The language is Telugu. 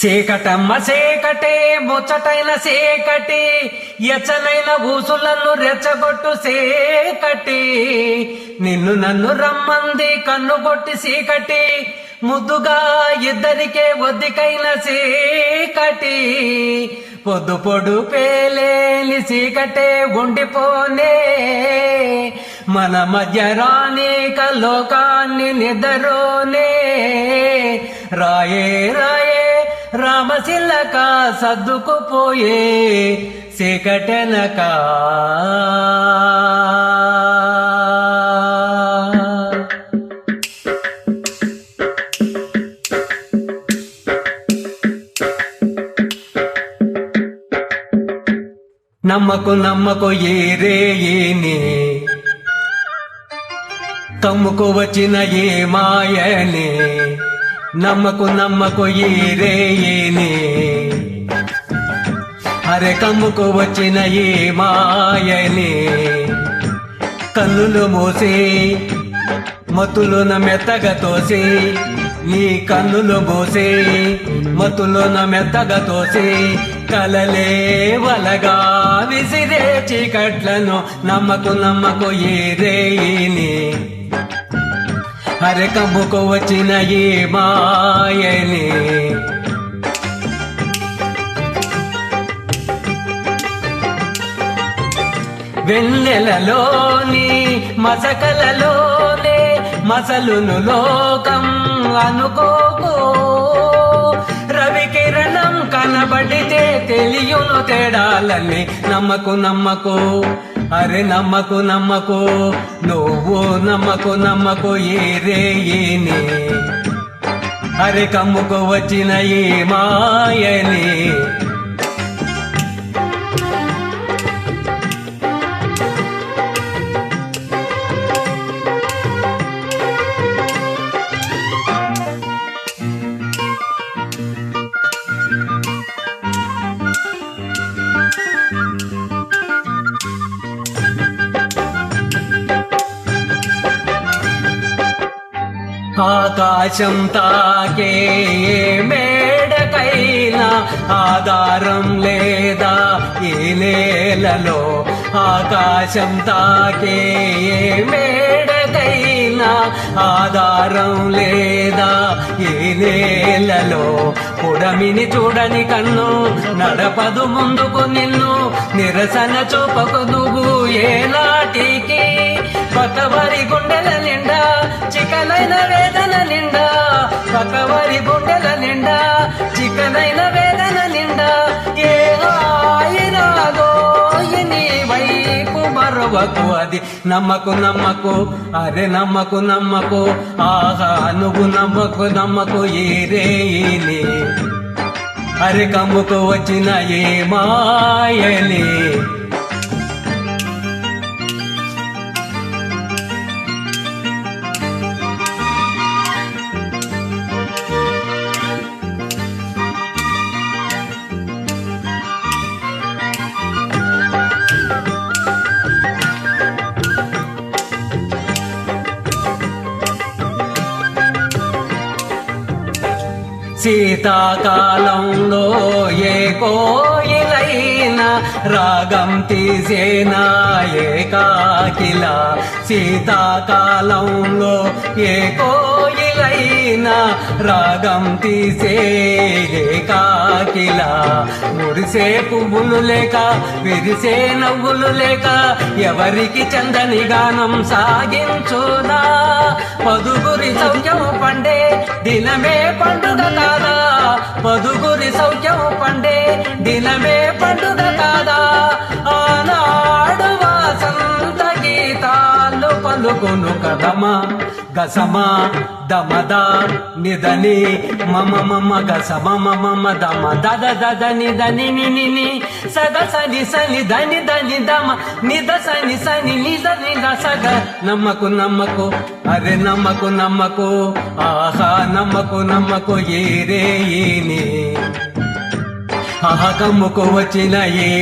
సేకటమ్మ సేకటే ముచ్చటైన సేకటి ఎచ్చనైన ఊసులను రెచ్చగొట్టు సేకటి. నిన్ను నన్ను రమ్మంది కన్నుగొట్టి సీకటి ముద్దుగా ఇద్దరికే ఒద్దికైన సీకటి. పొద్దు పొడు పేలేని సీకటే ఉండిపోనే మన మధ్య రాణిక లోకాన్ని నిద్రోనే రాయే రాయే రామశిల్లక సర్దుకుపోయే సీకటెనక నమ్మకు నమ్మకు ఏరే ఏనే. కమ్ముకు వచ్చిన ఏ మాయనే. నమ్మకు నమ్మకు ఏరే ఏనే అరే కమ్ముకు వచ్చిన ఏ మాయనే. కన్నులు మూసి మతులున మెత్తగా తోసి నీ కన్నులు మూసి మతులున మెత్తగా తోసి కలలే వలగా విసిరే చీకట్లను. నమ్మకు నమ్మకు ఏ రేయిని. కమ్ముకు వచ్చిన ఏ మాయని వెన్నెలలోని మసకలలోనే మసలును లోకం అనుకోకు. రవి కిరణం కనబడితే తెలియను తేడాలని నమ్మకు నమ్మకు. అరే నమ్మకు నమ్మకు నువ్వు నమ్మకు నమ్మకు ఏరే ఏని? అరే కమ్ముకు వచ్చిన ఏ మాయనే? ఆకాశం తాకే మేడకైనా ఆధారం లేదా? ఏ నేలలో ఆకాశం తాకే మేడకైనా ఆధారం లేదా? ఏ నేలలో పుడమిని చూడని కన్ను నడపదు ముందుకు నిన్ను నిరసన చూపకు నువ్వు ఏనాటికి పక్కవారి గుండెల నిండా చికనైన వేదన నిండా పక్కవారి గుండెల నిండా చికనైన వేదన నిండా. ఏ ఆయనాదో నీ వైపు అది నమ్మకు నమ్మకు అరే నమ్మకు నమ్మకు ఆహా నువ్వు నమ్మకు నమ్మకు ఏరేని అరే కమ్ముకు వచ్చిన ఏ మాయలే. శీతాకాలంలో ఏ కోయిలైనా రాగం తీసేనా ఏకాకిల శీతాకాలంలో ఏ కోయిలైనా రాగం తీసే కాకిలా? మురిసే పువ్వులు లేక విరిసే నవ్వులు లేక ఎవరికి చందని గానం సాగించునా? పదుగురి సౌఖ్యము పండే దినమే పండు కాదా? పదుగురి సౌఖ్యం పండే దినమే పండుగ. కలుగును పలుకును కదమా గసమా దమద నిదని మమ మమ గసమ మమ దమ దద దద నిదని నిని సద సని సని దని దని దమ నిద సని సని నిద నిద సగ నమ్మకు నమ్మకు అరే నమ్మకు నమ్మకు ఆహా నమ్మకు నమ్మకు ఏరే ఏని ఆహా కమ్ముకు వచ్చిన ఏ